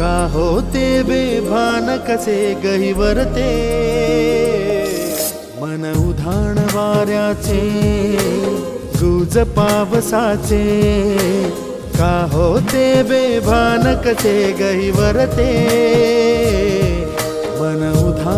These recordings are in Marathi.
का होते बेभान कसे गहिवरते? मन उधाण वाऱ्याचे गुज पावसाचे का होते बेभान कसे गहिवरते? मन उधाण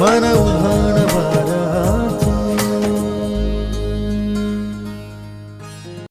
मन उधाण